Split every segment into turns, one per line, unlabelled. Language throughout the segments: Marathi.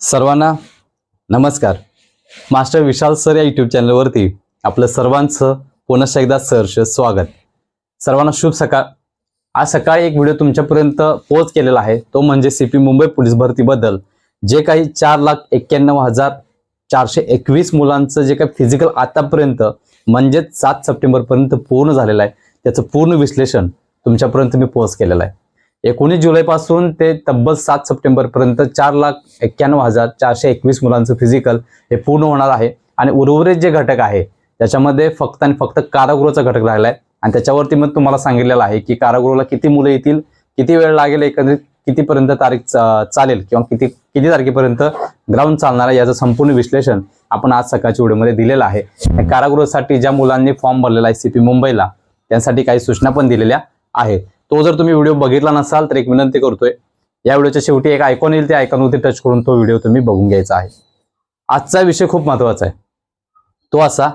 सर्वांना नमस्कार. मास्टर विशाल सर या यूट्यूब चॅनलवरती आपलं सर्वांचं पुनश्च एकदा सहर्ष स्वागत. सर्वांना शुभ सकाळ. आज सकाळी एक व्हिडिओ तुमच्यापर्यंत पोच केलेला आहे. तो म्हणजे सी पी मुंबई पोलीस भरतीबद्दल. जे काही चार लाख एक्क्याण्णव हजार चारशे एकवीस मुलांचं जे काही फिजिकल आतापर्यंत म्हणजेच सात सप्टेंबरपर्यंत पूर्ण झालेलं आहे. त्याचं पूर्ण विश्लेषण तुमच्यापर्यंत मी पोच केलेलं आहे. एकोणीस जुलैपासून ते तब्बल सात सप्टेंबरपर्यंत चार लाख एक्क्याण्णव हजार चारशे एकवीस मुलांचं फिजिकल हे पूर्ण होणार आहे. आणि उर्वरित जे घटक आहे त्याच्यामध्ये फक्त आणि फक्त कारागृहाचा घटक राहिला आहे. आणि त्याच्यावरती मग तुम्हाला सांगितलेलं आहे की कारागृहाला किती मुलं येतील किती वेळ लागेल एकंदरीत कितीपर्यंत तारीख चालेल किंवा किती किती तारखेपर्यंत ग्राउंड चालणार आहे याचं संपूर्ण विश्लेषण आपण आज सकाळच्या व्हिडिओमध्ये दिलेलं आहे. कारागृहासाठी ज्या मुलांनी फॉर्म भरलेला आहे सीपी मुंबईला त्यांसाठी काही सूचना पण दिलेल्या आहेत. तो जर तुम्ही व्हिडिओ बघितला नसाल तर एक विनंती करतोय या व्हिडिओच्या शेवटी एक आयकॉन येईल त्या आयकॉनवरती टच करून तो व्हिडिओ तुम्ही बघून घ्यायचा आहे. आजचा विषय खूप महत्त्वाचा आहे. तो असा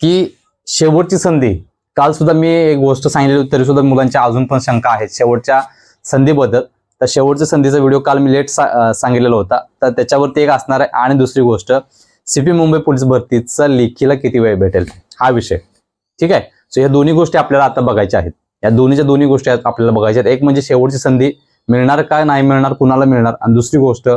की शेवटची संधी काल सुद्धा मी एक गोष्ट सांगितली होती तरी सुद्धा मुलांच्या अजून पण शंका आहेत. शेवटच्या संधीबद्दल तर शेवटच्या संधीचा व्हिडिओ काल मी लेट सांगितलेला होता. तर त्याच्यावरती एक असणार आहे. आणि दुसरी गोष्ट सीपी मुंबई पोलीस भरतीचा लेखीला किती वेळ भेटेल? हा विषय. ठीक आहे? सो या दोन्ही गोष्टी आपल्याला आता बघायच्या आहेत. या दोन्हीच्या दोन्ही गोष्टी आहेत आपल्याला बघायच्या आहेत. एक म्हणजे शेवटची संधी मिळणार काय नाही मिळणार कुणाला मिळणार? आणि दुसरी गोष्ट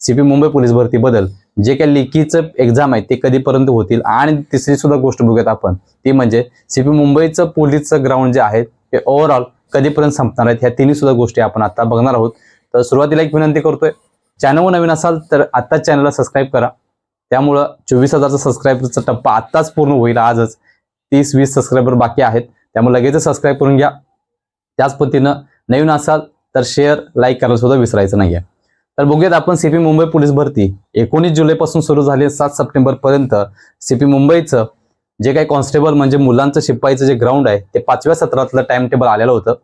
सीपी मुंबई पोलीस भरती बदल जे काही लेखीचं एक्झाम आहे ते कधीपर्यंत होतील? आणि तिसरी सुद्धा गोष्ट बघूयात आपण. ती म्हणजे सीपी मुंबईचं पोलीसचं ग्राउंड जे आहे ते ओव्हरऑल कधीपर्यंत संपणार आहेत? ह्या तिन्ही सुद्धा गोष्टी आपण आता बघणार आहोत. तर सुरुवातीला एक विनंती करतोय चॅनलवर नवीन असाल तर आत्ताच चॅनलला सबस्क्राईब करा. त्यामुळं चोवीस हजारचा सबस्क्राईबचा टप्पा आत्ताच पूर्ण होईल आजच तीस वीस सबस्क्रायबर बाकी आहेत. त्यामुळे लगेचच सबस्क्राईब करून घ्या. त्याच पद्धतीनं नवीन असाल तर शेअर लाईक करायला सुद्धा विसरायचं नाहीये. तर बघूयात आपण सीपी मुंबई पोलीस भरती. एकोणीस जुलैपासून सुरू झाली सात सप्टेंबर पर्यंत सीपी मुंबईचं जे काही कॉन्स्टेबल म्हणजे मुलांचं शिपाईचं जे ग्राउंड आहे ते पाचव्या सत्रातलं टाइम टेबल आलेलं होतं.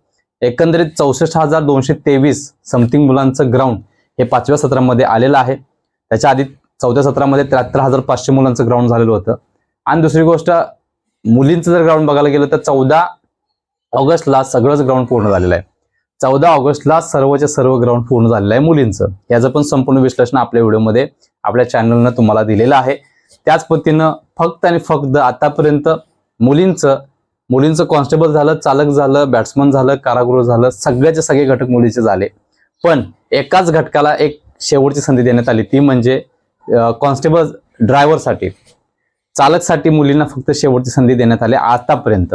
एकंदरीत चौसष्ट हजार दोनशे तेवीस समथिंग मुलांचं ग्राउंड हे पाचव्या सत्रामध्ये आलेलं आहे. त्याच्या आधी चौथ्या सत्रामध्ये त्र्याहत्तर हजार पाचशे मुलांचं ग्राउंड झालेलं होतं. आणि दुसरी गोष्ट मुलींचं जर ग्राउंड बघायला गेलं तर चौदा ऑगस्टला सगळंच ग्राउंड पूर्ण झालेलं आहे. चौदा ऑगस्टला सर्वच्या सर्व ग्राउंड पूर्ण झालेलं आहे मुलींचं. याचं पण संपूर्ण विश्लेषण आपल्या व्हिडिओमध्ये आपल्या चॅनलनं तुम्हाला दिलेलं आहे. त्याच पद्धतीनं फक्त आणि फक्त आतापर्यंत मुलींचं मुलींचं कॉन्स्टेबल झालं चालक झालं बॅट्समन झालं कारागृह झालं सगळ्याचे सगळे घटक मुलीचे झाले. पण एकाच घटकाला एक शेवटची संधी देण्यात आली ती म्हणजे कॉन्स्टेबल ड्रायव्हरसाठी चालकसाठी मुलींना फक्त शेवटची संधी देण्यात आली आतापर्यंत.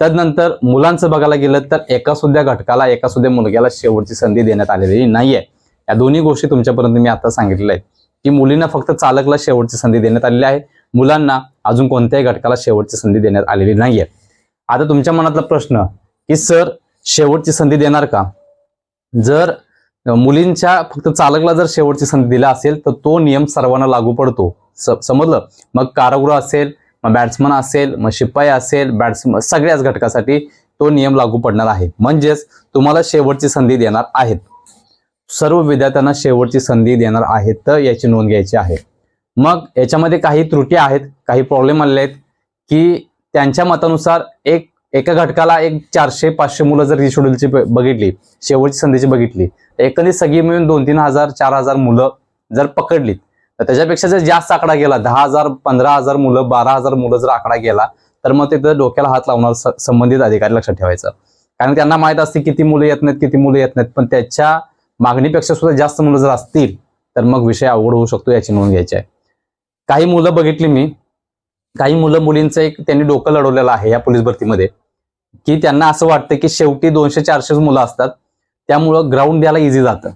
तदनंतर मुलांचं बघायला गेलं तर एका सुद्धा घटकाला एका सुद्धा मुलग्याला शेवटची संधी देण्यात आलेली नाहीये. या दोन्ही गोष्टी तुमच्यापर्यंत मी आता सांगितलेल्या आहेत की मुलींना फक्त चालकला शेवटची संधी देण्यात आलेली आहे. मुलांना अजून कोणत्याही घटकाला शेवटची संधी देण्यात आलेली नाहीये. आता तुमच्या मनातला प्रश्न की सर शेवटची संधी देणार का? जर मुलींच्या फक्त चालकला जर शेवटची संधी दिला असेल तर तो नियम सर्वांना लागू पडतो. समजलं. मग कारागृह असेल मग बॅट्समन असेल मग शिपाई असेल बॅट्समन सगळ्याच घटकासाठी तो नियम लागू पडणार आहे. म्हणजेच तुम्हाला शेवटची संधी देणार आहेत. सर्व विद्यार्थ्यांना शेवटची संधी देणार आहेत तर याची नोंद घ्यायची आहे. मग याच्यामध्ये काही त्रुटी आहेत काही प्रॉब्लेम आलेले आहेत की त्यांच्या मतानुसार एक एका घटकाला एक चारशे पाचशे मुलं जर ही शेड्यूलची ब- बघितली शेवटची संधीची बघितली तर एकंदरीत सगळी मिळून दोन तीन हजार चार हजार मुलं जर पकडलीत तर त्याच्यापेक्षा जर जास्त आकडा गेला दहा हजार पंधरा हजार मुलं बारा हजार मुलं जर आकडा गेला तर मग तिथं डोक्याला हात लावणार संबंधित अधिकारी लक्षात ठेवायचं. कारण त्यांना माहीत असते किती मुलं येत नाहीत किती मुलं येत नाहीत पण त्याच्या मागणीपेक्षा सुद्धा जास्त मुलं जर असतील तर मग विषय अवघड होऊ शकतो याची नोंद घ्यायची आहे. काही मुलं बघितली मी काही मुलं मुलींचं एक त्यांनी डोकं लढवलेलं आहे या पोलीस भरतीमध्ये की त्यांना असं वाटतं की शेवटी दोनशे चारशेच मुलं असतात त्यामुळं ग्राउंड द्यायला इझी जातं.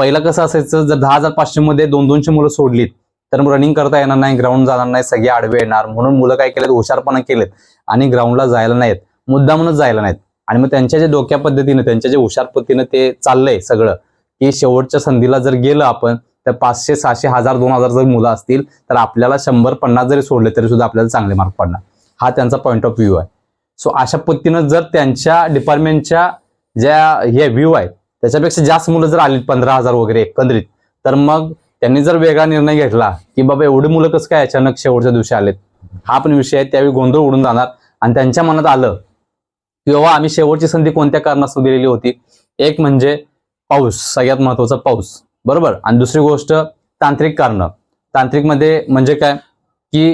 पहिलं कसं असायचं जर दहा हजार पाचशे मध्ये दोन दोनशे मुलं सोडलीत तर रनिंग करता येणार नाही ग्राउंड जाणार नाही सगळे आडवे येणार. म्हणून मुलं काय केलेत? हुशारपणा केलेत आणि ग्राउंडला जायला नाहीत. मुद्दामूनच जायला नाहीत. आणि मग त्यांच्या जे डोक्या पद्धतीनं त्यांच्या जे हुशार पद्धतीनं ते चाललंय सगळं की शेवटच्या संधीला जर गेलं आपण तर पाचशे सहाशे हजार दोन हजार जर मुलं असतील तर आपल्याला शंभर पन्नास जरी सोडले तरी सुद्धा आपल्याला चांगले मार्क पडणार. हा त्यांचा पॉईंट ऑफ व्ह्यू आहे. सो अशा पद्धतीनं जर त्यांच्या डिपार्टमेंटच्या ज्या हे व्ह्यू आहेत त्याच्यापेक्षा जास्त मुलं जर आली पंधरा हजार वगैरे एकंदरीत तर मग त्यांनी जर वेगळा निर्णय घेतला की बाबा एवढी मुलं कसं काय अचानक शेवटच्या दिवशी आलेत? हा पण विषय आहे त्यावेळी गोंधळ उडून जाणार. आणि त्यांच्या मनात आलं की बाबा आम्ही शेवटची संधी कोणत्या कारणास्तव दिलेली होती? एक म्हणजे पाऊस सगळ्यात महत्त्वाचा पाऊस. बरोबर? आणि दुसरी गोष्ट तांत्रिक कारणं. तांत्रिकमध्ये म्हणजे काय? की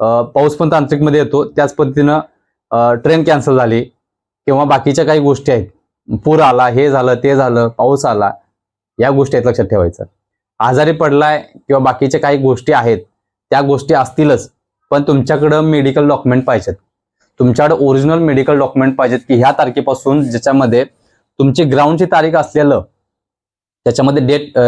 पाऊस पण तांत्रिकमध्ये येतो. त्याच पद्धतीनं ट्रेन कॅन्सल झाली किंवा बाकीच्या काही गोष्टी आहेत. पूर आला हे झालं ते झालं पाऊस आला या गोष्टी आहेत लक्षात ठेवायचं. आजारी पडलाय किंवा बाकीच्या काही गोष्टी आहेत त्या गोष्टी असतीलच पण तुमच्याकडं मेडिकल डॉक्युमेंट पाहिजेत. तुमच्याकडे ओरिजिनल मेडिकल डॉक्युमेंट पाहिजेत की ह्या तारखेपासून ज्याच्यामध्ये तुमची ग्राउंडची तारीख असलेलं त्याच्यामध्ये डेट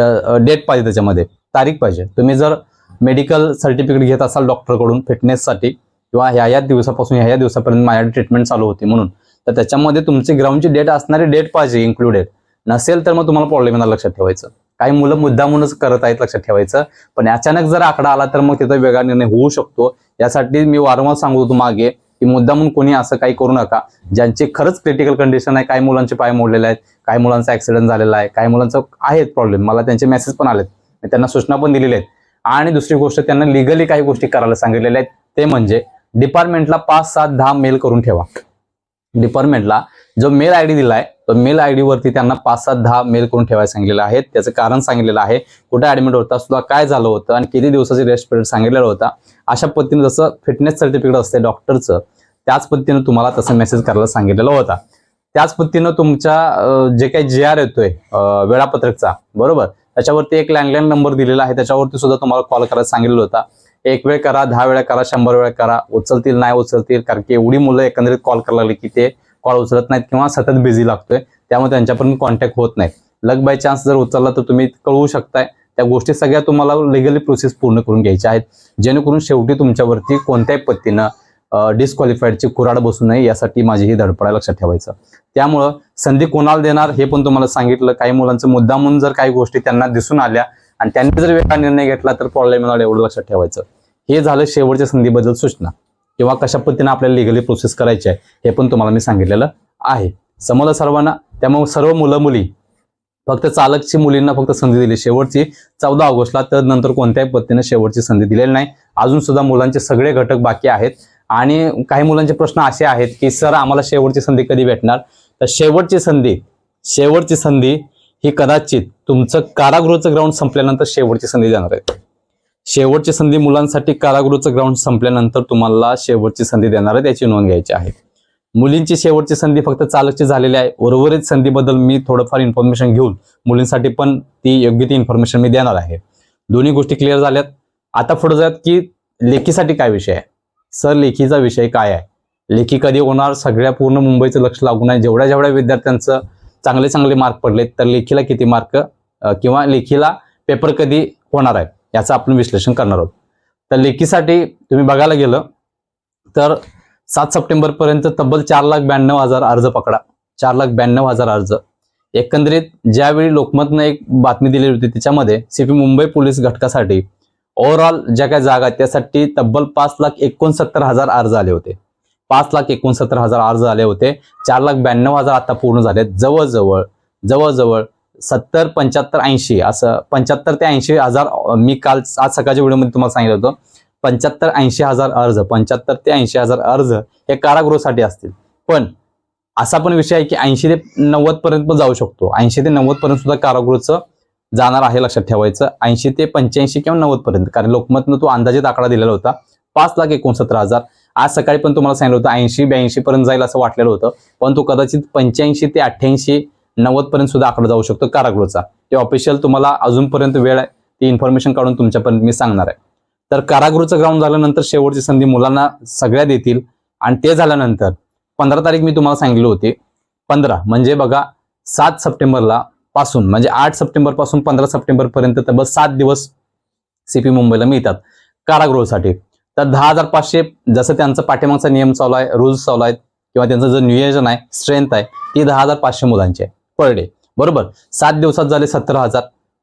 डेट पाहिजे त्याच्यामध्ये तारीख पाहिजे. तुम्ही जर मेडिकल सर्टिफिकेट घेत असाल डॉक्टरकडून फिटनेससाठी किंवा ह्या या दिवसापासून ह्या ह्या दिवसापर्यंत माझ्याकडे ट्रीटमेंट चालू होती म्हणून तर त्याच्यामध्ये तुमची ग्राउंडची डेट असणारी डेट पाहिजे इन्क्लुडेड नसेल तर मग तुम्हाला प्रॉब्लेम येणार लक्षात ठेवायचं. काही मुलं मुद्दामूनच करत आहेत लक्षात ठेवायचं. पण अचानक जर आकडा आला तर मग तिथं वेगळा निर्णय होऊ शकतो. यासाठी मी वारंवार सांगतो होतो मागे की मुद्दामून कोणी असं काही करू नका. ज्यांचे खरंच क्रिटिकल कंडिशन आहे काही मुलांचे पाय मोडलेले आहेत काही मुलांचा ऍक्सिडेंट झालेला आहे काही मुलांचं आहेत प्रॉब्लेम मला त्यांचे मेसेज पण आलेत. मी त्यांना सूचना पण दिलेल्या आहेत. आणि दुसरी गोष्ट त्यांना लिगली काही गोष्टी करायला सांगितलेल्या आहेत. ते म्हणजे डिपार्टमेंटला पाच सात दहा मेल करून ठेवा. डिपार्टमेंटला जो मेल आय डी दिलाय तो मेल आय डी वरती त्यांना पाच सात दहा मेल करून ठेवायला सांगितलेलं आहे त्याचं कारण सांगितलेलं आहे. कुठे ऍडमिट होता सुद्धा काय झालं होतं आणि किती दिवसाची रेस्ट पिरियड सांगितलेला होता. अशा पद्धतीने जसं फिटनेस सर्टिफिकेट असते डॉक्टरचं त्याच पद्धतीनं तुम्हाला तसं मेसेज करायला सांगितलेला होता. त्याच पद्धतीनं तुमच्या जे काही जे आर येतोय वेळापत्रकचा बरोबर? त्याच्यावरती एक लँडलाईन नंबर दिलेला आहे. त्याच्यावरती सुद्धा तुम्हाला कॉल करायला सांगितलेला होता. एक वेळ करा दहा वेळा करा शंभर वेळा करा. उचलतील नाही उचलतील कारण की एवढी मुलं एकंदरीत कॉल करायला लागली की ते कॉल उचलत नाहीत किंवा सतत बिझी लागतोय. त्यामुळे त्यांच्यापर्यंत कॉन्टॅक्ट होत नाही लग बाय चान्स जर उचलला तर तुम्ही कळवू शकताय. त्या गोष्टी सगळ्या तुम्हाला लिगली प्रोसेस पूर्ण करून घ्यायच्या आहेत. जेणेकरून शेवटी तुमच्यावरती कोणत्याही पद्धतीनं डिस्क्वालिफाईडची कुराड बसू नये यासाठी माझी ही धडपड आहे लक्षात ठेवायचं. त्यामुळं संधी कोणाला देणार हे पण तुम्हाला सांगितलं. काही मुलांचं मुद्दामून जर काही गोष्टी त्यांना दिसून आल्या आणि त्यांनी जर वेगळा निर्णय घेतला तर प्रॉब्लेम येणार एवढं लक्षात ठेवायचं. हे झालं शेवटच्या संधीबद्दल सूचना किंवा कशा पद्धतीने आपल्याला लिगली प्रोसेस करायची आहे हे पण तुम्हाला मी सांगितलेलं आहे. समजलं सर्वांना? त्यामुळे सर्व मुलं मुली फक्त चालकची मुलींना फक्त संधी दिली. शेवटची चौदा ऑगस्टला तर नंतर कोणत्याही पद्धतीने शेवटची संधी दिलेली नाही. अजून सुद्धा मुलांचे सगळे घटक बाकी आहेत. आणि काही मुलांचे प्रश्न असे आहेत की सर आम्हाला शेवटची संधी कधी भेटणार? तर शेवटची संधी शेवटची संधी ही कदाचित तुमचं कारागृहाचं ग्राउंड संपल्यानंतर शेवटची संधी देणार आहे शेवटची संधी मुलांसाठी कारागृहाचं ग्राउंड संपल्यानंतर तुम्हाला शेवटची संधी देणार आहे त्याची नोंद घ्यायची आहे. मुलींची शेवटची संधी फक्त चालकची झालेली आहे. उर्वरित संधीबद्दल मी थोडंफार इन्फॉर्मेशन घेऊन मुलींसाठी पण ती योग्य ती इन्फॉर्मेशन मी देणार आहे. दोन्ही गोष्टी क्लिअर झाल्यात. आता पुढे जात की लेखीसाठी काय विषय आहे? सर लेखीचा विषय काय आहे? लेखी कधी होणार? सगळ्या पूर्ण मुंबईचं लक्ष लागून आहे. जेवढ्या जेवढ्या विद्यार्थ्यांचं चांगले चांगले मार्क पडलेत तर लेखीला किती मार्क किंवा लेखीला पेपर कधी होणार आहे याचं आपण विश्लेषण करणार आहोत. तर लेखीसाठी तुम्ही बघायला गेलं तर सात सप्टेंबरपर्यंत तब्बल चार लाख ब्याण्णव हजार अर्ज पकडा. चार लाख ब्याण्णव हजार अर्ज. एकंदरीत ज्यावेळी लोकमतनं एक बातमी दिलेली होती त्याच्यामध्ये सीपी मुंबई पोलीस घटकासाठी ओव्हरऑल ज्या काही जागा आहेत त्यासाठी तब्बल पाच लाख एकोणसत्तर हजार अर्ज आले होते. पाच लाख एकोणसत्तर हजार अर्ज आले होते. चार लाख ब्याण्णव हजार आता पूर्ण झाले जवळजवळ जवळजवळ सत्तर पंच्याहत्तर ऐंशी असं पंच्याहत्तर ते ऐंशी हजार मी काल आज सकाळच्या व्हिडिओमध्ये तुम्हाला सांगितलं होतं. पंच्याहत्तर ऐंशी हजार अर्ज पंच्याहत्तर ते ऐंशी हजार अर्ज हे कारागृहासाठी असतील. पण असा पण विषय आहे की ऐंशी ते नव्वद पर्यंत पण जाऊ शकतो. ऐंशी ते नव्वद पर्यंत सुद्धा कारागृहचं जाणार आहे लक्षात ठेवायचं. ऐंशी ते पंच्याऐंशी किंवा नव्वद पर्यंत. कारण लोकमतनं तो अंदाजित आकडा दिलेला होता. पाच लाख एकोणसत्तर हजार. आज सकाळी पण तुम्हाला सांगितलं होतं ऐंशी ब्याऐंशी पर्यंत जाईल असं वाटलेलं होतं. पण तो कदाचित पंच्याऐंशी ते अठ्ठ्याऐंशी नव्वद पर्यंत सुद्धा आकडा जाऊ शकतो कारागृहचा. ते ऑफिशियल तुम्हाला अजूनपर्यंत वेळ आहे ती इन्फॉर्मेशन काढून तुमच्यापर्यंत मी सांगणार आहे. तर कारागृहचं ग्राउंड झाल्यानंतर शेवटची संधी मुलांना सगळ्या देतील. आणि ते झाल्यानंतर पंधरा तारीख मी तुम्हाला सांगितली होती. पंधरा म्हणजे बघा सात सप्टेंबरला पासून म्हणजे आठ सप्टेंबरपासून पंधरा सप्टेंबर पर्यंत तब्बल सात दिवस सीपी मुंबईला मिळतात कारागृहासाठी. तर दहा हजार पाचशे जसं त्यांचं पाठीमागचा नियम चालू आहे रूल्स चालू आहेत किंवा त्यांचं जे नियोजन आहे स्ट्रेंथ आहे ती दहा हजार पाचशे मुलांची आहे पर डे बरोबर? सात दिवसात झाले सत्तर हजार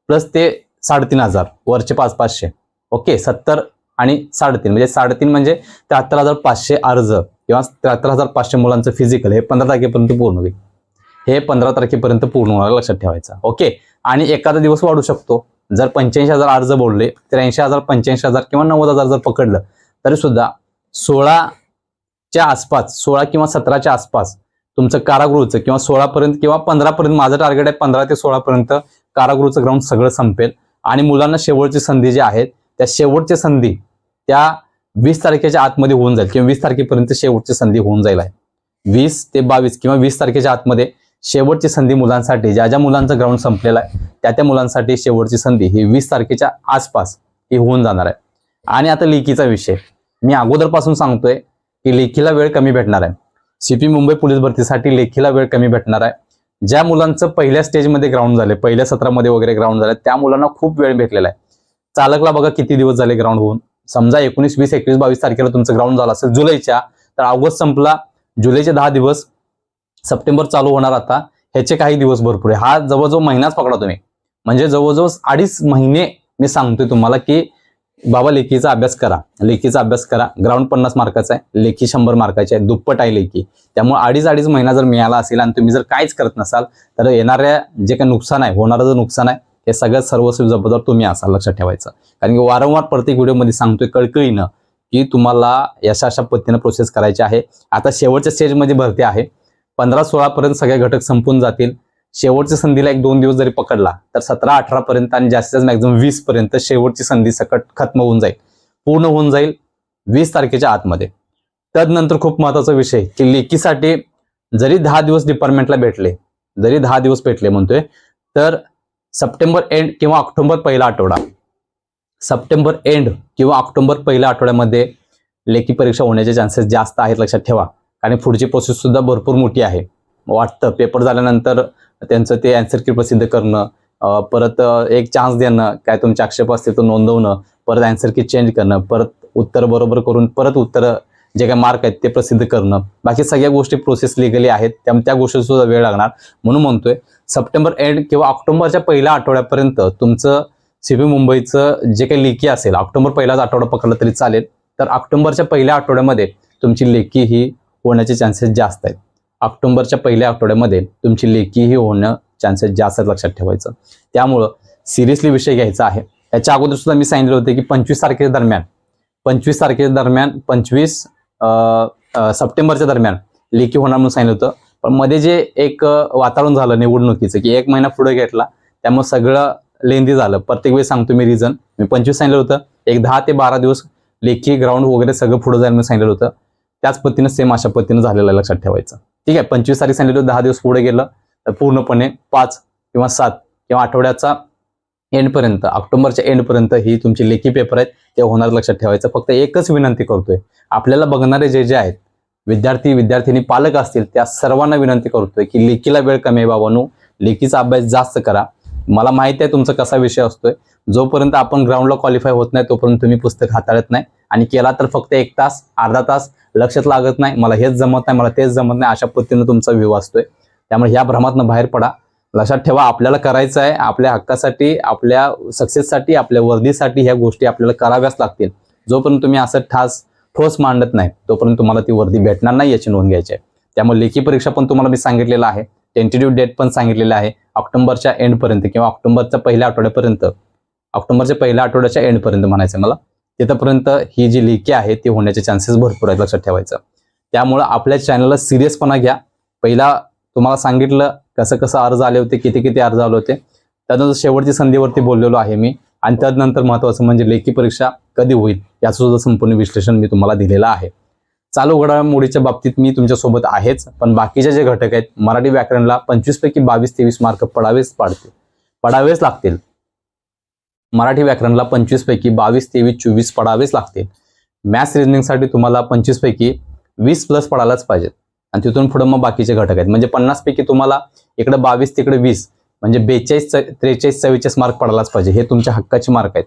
प्लस ते साडेतीन हजार वरचे पाच पाचशे. ओके सत्तर आणि साडेतीन म्हणजे साडेतीन म्हणजे त्र्याहत्तर हजार पाचशे अर्ज किंवा त्र्याहत्तर हजार पाचशे मुलांचं फिजिकल हे पंधरा तारखेपर्यंत पूर्ण होईल. हे पंधरा तारखेपर्यंत पूर्ण होणार लक्षात ठेवायचं. ओके आणि एखादा दिवस वाढू शकतो. जर पंच्याऐंशी हजार अर्ज बोलले त्र्याऐंशी हजार पंच्याऐंशी हजार किंवा नव्वद हजार जर पकडलं तरी सुद्धा सोळाच्या आसपास सोळा किंवा सतराच्या आसपास तुमचं कारागृहचं किंवा सोळापर्यंत किंवा पंधरापर्यंत माझं टार्गेट आहे पंधरा ते सोळापर्यंत कारागृहचं ग्राउंड सगळं संपेल. आणि मुलांना शेवटची संधी जी आहेत त्या शेवटची संधी त्या वीस तारखेच्या आतमध्ये होऊन जाईल किंवा वीस तारखेपर्यंत शेवटची संधी होऊन जाईल आहे. वीस ते बावीस किंवा वीस तारखेच्या आतमध्ये शेवटची संधी मुलांसाठी ज्या ज्या मुलांचं ग्राउंड संपलेलं आहे त्या त्या मुलांसाठी शेवटची संधी ही वीस तारखेच्या आसपास ही होऊन जाणार आहे. आणि आता लेखीचा विषय. मी अगोदरपासून सांगतोय की लेखीला वेळ कमी भेटणार आहे. सीपी मुंबई पोलीस भरतीसाठी लेखीला वेळ कमी भेटणार आहे. ज्या मुलांचं पहिल्या स्टेजमध्ये ग्राउंड झाले पहिल्या सत्रामध्ये वगैरे ग्राउंड झाले त्या मुलांना खूप वेळ भेटलेला आहे. चालकला बघा किती दिवस झाले ग्राउंड होऊन. समजा एकोणीस वीस एकवीस बावीस तारखेला तुमचं ग्राउंड झालं असेल जुलैच्या तर ऑगस्ट संपला जुलैचे दहा दिवस. सप्टेंबर चालू होणार आता ह्याचे काही दिवस भरपूर आहे. हा जवळजवळ महिनाच पकडा तुम्ही. म्हणजे जवळजवळ अडीच महिने मी सांगतोय तुम्हाला की बाबा लेखीचा अभ्यास करा. लेखीचा अभ्यास करा. ग्राउंड पन्नास मार्काचा आहे. लेखी शंभर मार्काची आहे. दुप्पट आहे लेखी. त्यामुळे अडीच अडीच महिना जर मिळाला असेल आणि तुम्ही जर काहीच करत नसाल तर येणाऱ्या जे काही नुकसान आहे होणारं जे नुकसान आहे हे सगळ्यात सर्वस्वी जबाबदार तुम्ही असाल लक्षात ठेवायचं. कारण की वारंवार प्रत्येक व्हिडिओमध्ये सांगतोय कळकळीनं की तुम्हाला अशा अशा पद्धतीनं प्रोसेस करायची आहे. आता शेवटच्या स्टेजमध्ये भरती आहे. पंधरा सोळापर्यंत सगळे घटक संपून जातील. शेवटच्या संधीला एक दोन दिवस जरी पकडला तर सतरा अठरापर्यंत आणि जास्तीत जास्त मॅक्झिमम वीस पर्यंत शेवटची संधी सकट खत्म होऊन जाईल. पूर्ण होऊन जाईल वीस तारखेच्या आतमध्ये. तदनंतर खूप महत्त्वाचा विषय की लेखीसाठी जरी दहा दिवस डिपार्टमेंटला भेटले जरी दहा दिवस भेटले म्हणतोय तर सप्टेंबर एंड किंवा ऑक्टोबर पहिला आठवडा. सप्टेंबर एंड किंवा ऑक्टोबर पहिल्या आठवड्यामध्ये लेखी परीक्षा होण्याचे चान्सेस जास्त आहेत लक्षात ठेवा. आणि पुढची प्रोसेस सुद्धा भरपूर मोठी आहे. वाटतं. पेपर झाल्यानंतर त्यांचं ते अँसर की प्रसिद्ध करणं परत एक चान्स देणं काय तुमचे आक्षेप असतील तो नोंदवणं परत अँसर की चेंज करणं परत उत्तर बरोबर करून परत उत्तर जे काही मार्क आहेत ते प्रसिद्ध करणं. बाकी सगळ्या गोष्टी प्रोसेस लिगली आहेत. त्यामुळे त्या गोष्टीसुद्धा वेळ लागणार. म्हणून म्हणतोय सप्टेंबर एंड किंवा ऑक्टोबरच्या पहिल्या आठवड्यापर्यंत तुमचं सीबी मुंबईचं जे काही लेखी असेल ऑक्टोबर पहिलाच आठवडा पकडलं तरी चालेल. तर ऑक्टोबरच्या पहिल्या आठवड्यामध्ये तुमची लेखी ही होण्याचे चान्सेस जास्त आहेत. ऑक्टोबरच्या पहिल्या आठवड्यामध्ये तुमची लेखीही होणं चान्सेस जास्त आहेत लक्षात ठेवायचं. त्यामुळं सिरियसली विषय घ्यायचा आहे. याच्या अगोदर सुद्धा मी सांगितलं होतं की पंचवीस तारखेच्या दरम्यान पंचवीस तारखेच्या दरम्यान पंचवीस सप्टेंबरच्या दरम्यान लेखी होणार म्हणून सांगितलं होतं. पण मध्ये जे एक वातावरण झालं निवडणुकीचं की एक महिना पुढे घेतला त्यामुळे सगळं लेंदी झालं. प्रत्येक वेळी सांगतो मी रिझन मी पंचवीस सांगितलं होतं. एक दहा ते बारा दिवस लेखी ग्राउंड वगैरे सगळं पुढे जायला मी सांगितलं होतं. त्याच पद्धतीनं सेम अशा पद्धतीनं झालेलं लक्षात ठेवायचं. ठीक आहे पंचवीस तारीख सांगितलं दहा दिवस पुढे गेलं तर पूर्णपणे पाच किंवा सात किंवा आठवड्याचा एंडपर्यंत ऑक्टोबरच्या एंडपर्यंत ही तुमची लेखी पेपर आहेत ते होणार लक्षात ठेवायचं. फक्त एकच विनंती करतोय आपल्याला बघणारे जे जे आहेत विद्यार्थी विद्यार्थिनी पालक असतील त्या सर्वांना विनंती करतोय की लेखीला वेळ कमी आहे बाबांनो लेखीचा अभ्यास जास्त करा. मला माहिती आहे तुमचा कसा विषय असतोय. जोपर्यंत आपण ग्राउंडला क्वालिफाय होत नाही तोपर्यंत तुम्ही पुस्तक हाताळत नाही. आणि केला तर फक्त एक तास अर्धा तास लक्षात लागत नाही मला हेच जमत नाही मला तेच जमत नाही अशा पद्धतीनं तुमचा व्ह्यू असतोय. त्यामुळे ह्या भ्रमातनं बाहेर पडा. लक्षात ठेवा आपल्याला करायचं आहे आपल्या हक्कासाठी आपल्या सक्सेससाठी आपल्या वर्दीसाठी ह्या गोष्टी आपल्याला कराव्याच लागतील. जोपर्यंत तुम्ही असं ठास ठोस मांडत नाही तोपर्यंत तुम्हाला ती वर्दी भेटणार नाही याची नोंद घ्यायची आहे. त्यामुळे लेखी परीक्षा पण तुम्हाला मी सांगितलेलं आहे टेंटेटिव्ह डेट पण सांगितलेलं आहे ऑक्टोबरच्या एंडपर्यंत किंवा ऑक्टोबरच्या पहिल्या आठवड्यापर्यंत ऑक्टोबरच्या पहिल्या आठवड्याच्या एंडपर्यंत म्हणायचं मला. तिथपर्यंत ही जी लेखी आहे ती होण्याचे चान्सेस भरपूर आहेत लक्षात ठेवायचं. त्यामुळं आपल्या चॅनलला सिरियसपणा घ्या. पहिला तुम्हाला सांगितलं कसं कसं अर्ज आले होते किती किती अर्ज आले होते. त्यानंतर शेवटची संधीवरती बोललेलो आहे मी. आणि त्यानंतर महत्वाचं म्हणजे लेखी परीक्षा कधी होईल याचं सुद्धा संपूर्ण विश्लेषण मी तुम्हाला दिलेलं आहे. चालू घडामोडीच्या बाबतीत मी तुमच्यासोबत आहेच पण बाकीचे जे घटक आहेत मराठी व्याकरणला पंचवीस पैकी बावीस तेवीस मार्क पडावेच पाडतील. पडावेच लागतील. मराठी व्याकरणला पंचवीसपैकी बावीस तेवीस चोवीस पडावेच लागतील. मॅथ्स रिजनिंगसाठी तुम्हाला पंचवीसपैकी वीस प्लस पडायलाच पाहिजेत. आणि तिथून पुढे मग बाकीचे घटक आहेत. म्हणजे पन्नासपैकी तुम्हाला इकडे बावीस तिकडे वीस म्हणजे बेचाळीस त्रेचाळीस चव्वेचाळीस मार्क पडायलाच पाहिजे. हे तुमच्या हक्काचे मार्क आहेत.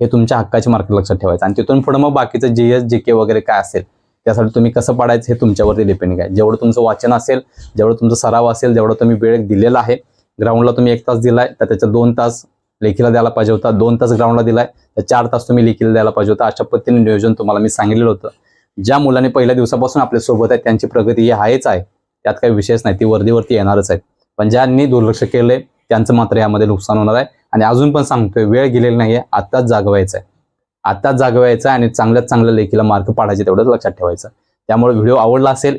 हे तुमच्या हक्काचे मार्क लक्षात ठेवायचं. आणि तिथून पुढे मग बाकीचं जी एस जे के वगैरे काय असेल त्यासाठी तुम्ही कसं पडायचं हे तुमच्यावरती डिपेंड आहे. जेवढं तुमचं वाचन असेल जेवढं तुमचं सराव असेल जेवढं तुम्ही वेळ दिलेला आहे ग्राउंडला तुम्ही एक तास दिलाय तर त्याच्या दोन तास लेखीला द्यायला पाहिजे होता. दोन तास ग्राउंडला दिलाय. तर चार तास तुम्ही लेखीला द्यायला पाहिजे होता. अशा पद्धतीने नियोजन तुम्हाला मी सांगितलेलं होतं. ज्या मुलांनी पहिल्या दिवसापासून आपल्यासोबत आहे त्यांची प्रगती ही आहेच आहे. त्यात काही विशेष नाही. ती वर्दीवरती येणारच आहे. पण ज्यांनी दुर्लक्ष केलंय त्यांचं मात्र यामध्ये नुकसान होणार आहे. आणि अजून पण सांगतोय वेळ गेलेली नाहीये. आत्ताच जागवायचं आहे आत्ताच जागवायचं आहे आणि चांगल्यात चांगल्या लेखीला मार्क पाडायचे तेवढंच लक्षात ठेवायचं. त्यामुळे व्हिडिओ आवडला असेल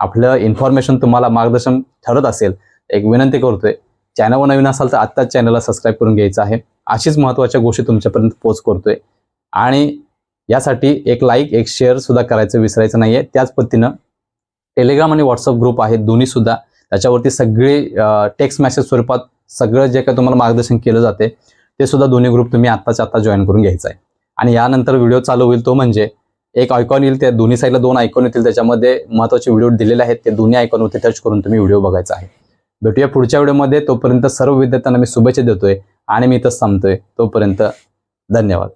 आपलं इन्फॉर्मेशन तुम्हाला मार्गदर्शन ठरत असेल एक विनंती करतोय चॅनलवर नवीन असाल तर आत्ताच चॅनलला सबस्क्राईब करून घ्यायचं आहे. अशीच महत्त्वाच्या गोष्टी तुमच्यापर्यंत पोच करतोय. आणि यासाठी एक लाईक एक शेअर सुद्धा करायचं विसरायचं नाहीये. त्याच पद्धतीनं टेलिग्राम आणि व्हॉट्सअप ग्रुप आहेत दोन्ही सुद्धा. त्याच्यावरती सगळे टेक्स्ट मेसेज स्वरूपात सगळं जे काही तुम्हाला मार्गदर्शन केलं जाते ते सुद्धा दोन्ही ग्रुप तुम्ही आत्ताच आत्ता जॉईन करून घ्यायचं आहे. आणि यानंतर व्हिडिओ चालू होईल तो म्हणजे एक आयकॉन येईल त्या दोन्ही साईडला दोन आयकॉन येतील. त्याच्यामध्ये महत्त्वाचे व्हिडिओ दिलेले आहेत. ते दोन्ही आयकॉनवरती टच करून तुम्ही व्हिडिओ बघायचा आहे. भेटूया पुढच्या व्हिडिओमध्ये. तोपर्यंत सर्व विद्यार्थ्यांना मी शुभेच्छा देतोय आणि मी इथं थांबतोय तोपर्यंत धन्यवाद.